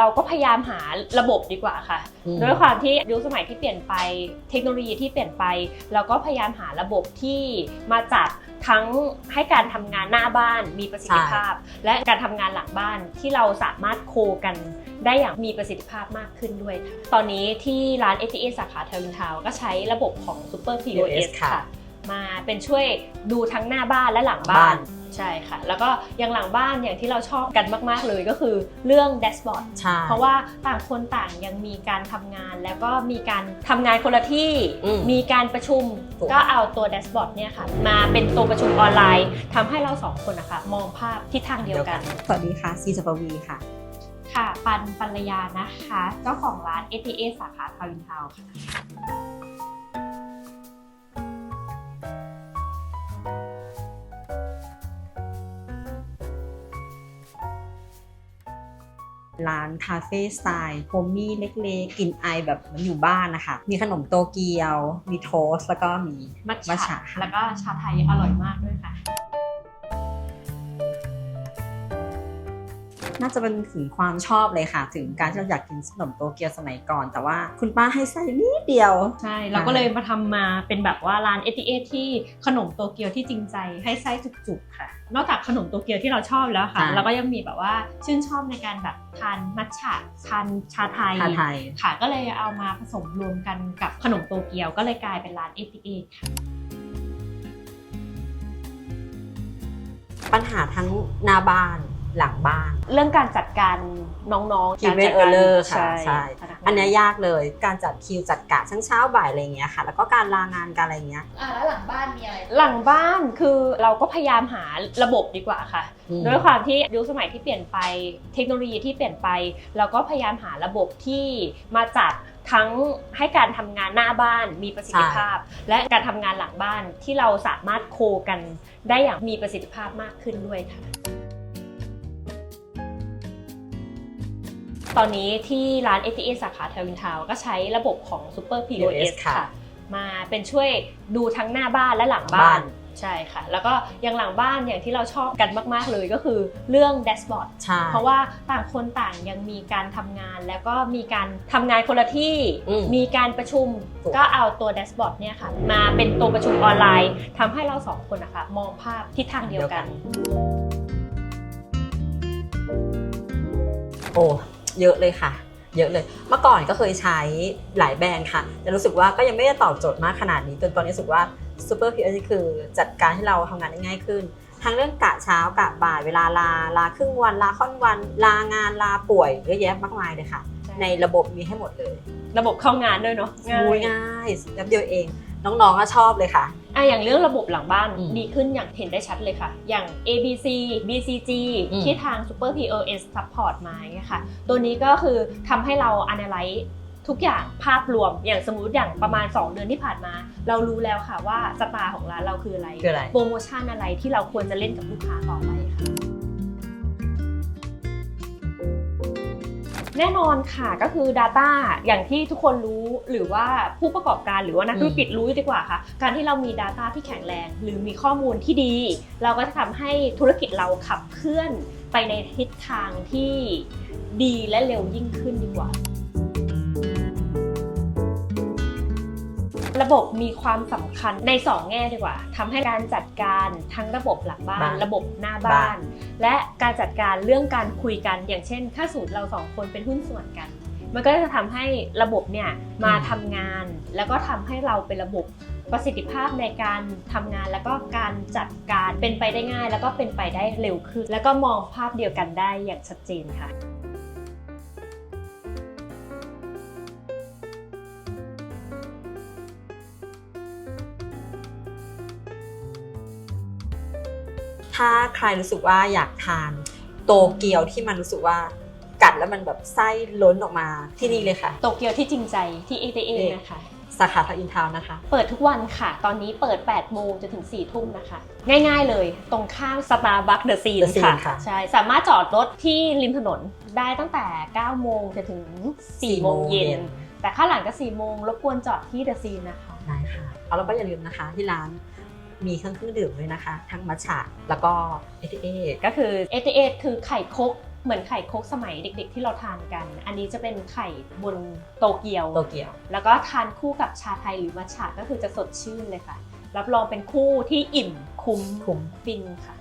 เราก็พยายามหาระบบดีกว่าค่ะอืมด้วยความที่ยุคสมัยที่เปลี่ยนไปเทคโนโลยีที่เปลี่ยนไป เราก็พยายามหาระบบที่มาจัดทั้งให้การทำงานหน้าบ้านมีประสิทธิภาพ และการทำงานหลังบ้านที่เราสามารถโคกันได้อย่างมีประสิทธิภาพมากขึ้นด้วยค่ะตอนนี้ที่ร้าน a t a สาขาเทวินทาวก็ใช้ระบบของ Super POS ค่ะค่ะ มาเป็นช่วยดูทั้งหน้าบ้านและหลังบ้าบ้านนใช่ค่ะ แล้วก็อย่างหลังบ้านอย่างที่เราชอบกันมาก ๆ เลยก็คือเรื่องแดชบอร์ดใช่เพราะว่าต่างคนต่างยังมีการทำงานแล้วก็มีการทำงานคนละที่อืมมีการประชุมถูกก็เอาตัวแดชบอร์ดเนี่ยค่ะ มาเป็นตัวประชุมออนไลน์ทำให้เราสองคนนะคะมองภาพทิศทางเดียวกันสวัสดีค่ะซีจปวีค่ะค่ะ ปันปัญญานะคะ เจ้าของร้าน a t a สาขาทาวินทาวน์ค่ะ ร้านคาเฟ่สไตล์โฮมมี่เล็กๆกินไอแบบเหมือนอยู่บ้านนะคะ มีขนมโตเกียว มีโทสต์แล้วก็มีมัทมัทฉะฉะค่ะแล้วก็ชาไทยอร่อยมากด้วยค่ะ น่าจะเป็นถึงความชอบเลยค่ะ ถึงการที่เราอยากกินขนมโตเกียวสมัยก่อน แต่ว่าคุณป้าให้ไส้นิดเดียว ใช่เราก็เลยมาทำมาเป็นแบบว่าร้านเอติเอที่ขนมโตเกียวที่จริงใจให้ไส้จุกๆค่ะ นอกจากขนมโตเกียวที่เราชอบแล้วค่ะใช่เราก็ยังมีแบบว่าชื่นชอบในการแบบทานมัทฉะทานชาไทยชาไทยค่ะ ก็เลยเอามาผสมรวมกันกับขนมโตเกียวก็เลยกลายเป็นร้านเอติเอค่ะปัญหาทั้งหน้าบ้าน หลังบ้าน เรื่องการจัดการน้องๆ คิวการเมจันดเออการร์เลอร์ค่ะใช่พกงาอันเนี้ยยากเลยการจัดคิวจัดกะทั้งเช้าบ่ายอะไรอย่างเงี้ยค่ะ แล้วก็การลางานการอะไรอย่างเงี้ย อ่าแล้วหลังบ้านมีอะไร หลังบ้านคือเราก็พยายามหาระบบดีกว่าค่ะ อืม ด้วยความที่ยุคสมัยที่เปลี่ยนไป เทคโนโลยีที่เปลี่ยนไป เราก็พยายามหาระบบที่มาจัดทั้งให้การทำงานหน้าบ้านมีประสิทธิภาพ และการทำงานหลังบ้านที่เราสามารถโคกันได้อย่างมีประสิทธิภาพมากขึ้นด้วยค่ะ ตอนนี้ที่ร้าน a t a สาขาเทวินทาวก็ใช้ระบบของ Super POS POS ค่ะค่ะ มาเป็นช่วยดูทั้งหน้าบ้านและหลังบ้าบ้านนใช่ค่ะ แล้วก็อย่างหลังบ้านอย่างที่เราชอบกันมาก ๆ เลยก็คือเรื่องแดชบอร์ดใช่เพราะว่าต่างคนต่างยังมีการทำงาน แล้วก็มีการทำงานคนละที่อืมมีการประชุมถูกก็เอาตัวแดชบอร์ดเนี่ยค่ะ มาเป็นตัวประชุมออนไลน์ทำให้เราสองคนนะคะมองภาพทิศทางเดียวกัน โอ้ เยอะเลยค่ะ เยอะเลย เมื่อก่อนก็เคยใช้หลายแบรนด์ค่ะ แต่รู้สึกว่าก็ยังไม่ได้ตอบโจทย์มากขนาดนี้จนตอนนี้รู้สึกว่า Super p o คือจัดการให้เราทำงานได้ง่ายขึ้น ทั้งเรื่องกะเช้ากะบ่ายเวลาลาลาครึ่งวันลาค่อนวัน ลางานลาป่วยเยอะแยะมากมายเลยค่ะใช่ในระบบมีให้หมดเลย ระบบเข้างานด้วยเนาะง่าโอ้ยยง่ายแป๊บเดียวเอง น้องๆก็ชอบเลยค่ะอะอย่างเรื่องระบบหลังบ้านอืมดีขึ้นอย่างเห็นได้ชัดเลยค่ะ อย่าง ABC BCG อืมที่ทาง Super POS support มาเนี่ยค่ะ ตัวนี้ก็คือทำให้เรา analyze ทุกอย่างภาพรวมอย่างสมมุติอย่างประมาณ 2 เดือนที่ผ่านมา เรารู้แล้วค่ะว่าสตาร์ของร้านเราคืออะไรคืออะไร โปรโมชั่นอะไรที่เราควรจะเล่นกับลูกค้าต่อไปค่ะ แน่นอนค่ะก็คือ Data อย่างที่ทุกคนรู้หรือว่าผู้ประกอบการหรือว่านักธุรกิจรู้ดีกว่าค่ะ การที่เรามี Data ที่แข็งแรง หรือมีข้อมูลที่ดี เราก็จะทำให้ธุรกิจเราขับเคลื่อนไปในทิศทางที่ดีและเร็วยิ่งขึ้นดีกว่า ระบบมีความสำคัญใน 2 แง่ดีกว่าทำให้การจัดการทั้งระบบหลังบ้านบ้านระบบหน้าบ้าบ้านนและการจัดการเรื่องการคุยกัน อย่างเช่น ถ้าสูตรเราสองคนเป็นหุ้นส่วนกัน มันก็จะทำให้ระบบเนี่ยมาทำงาน แล้วก็ทำให้เราเป็นระบบประสิทธิภาพในการทำงานแล้วก็การจัดการเป็นไปได้ง่าย แล้วก็เป็นไปได้เร็วขึ้น แล้วก็มองภาพเดียวกันได้อย่างชัดเจนค่ะ ถ้าใครรู้สึกว่าอยากทานโตเกียวที่มันรู้สึกว่ากัดแล้วมันแบบไส้ล้นออกมาที่นี่เลยค่ะ โตเกียวที่จริงใจที่ ATA นะคะ สาขาทาวน์อินทาวน์นะคะ เปิดทุกวันค่ะ ตอนนี้เปิด 8 โมงจนถึง 4 ทุ่มนะคะ ง่ายๆเลย ตรงข้าม Starbucks The Scene The Scene ค่ะ ค่ะ ใช่ สามารถจอดรถที่ริมถนนได้ตั้งแต่ 9 โมงจนถึง 4 โมงเย็น แต่ข้างหลังก็4โมงรบกวนจอดที่ The Scene นะคะ ได้ค่ะเอาแล้วก็อย่าลืมนะคะที่ร้าน มีเครื่องเครื่องดื่มด้วยนะคะ ทั้งมัทฉะแล้วก็เอทเอก็คือ ATA คือไข่คกเหมือนไข่คกสมัยเด็กๆ ที่เราทานกัน อันนี้จะเป็นไข่บนโตเกียว โตเกียว แล้วก็ทานคู่กับชาไทยหรือมัทฉะก็คือจะสดชื่นเลยค่ะ รับรองเป็นคู่ที่อิ่มคุ้มคุ้มฟินค่ะ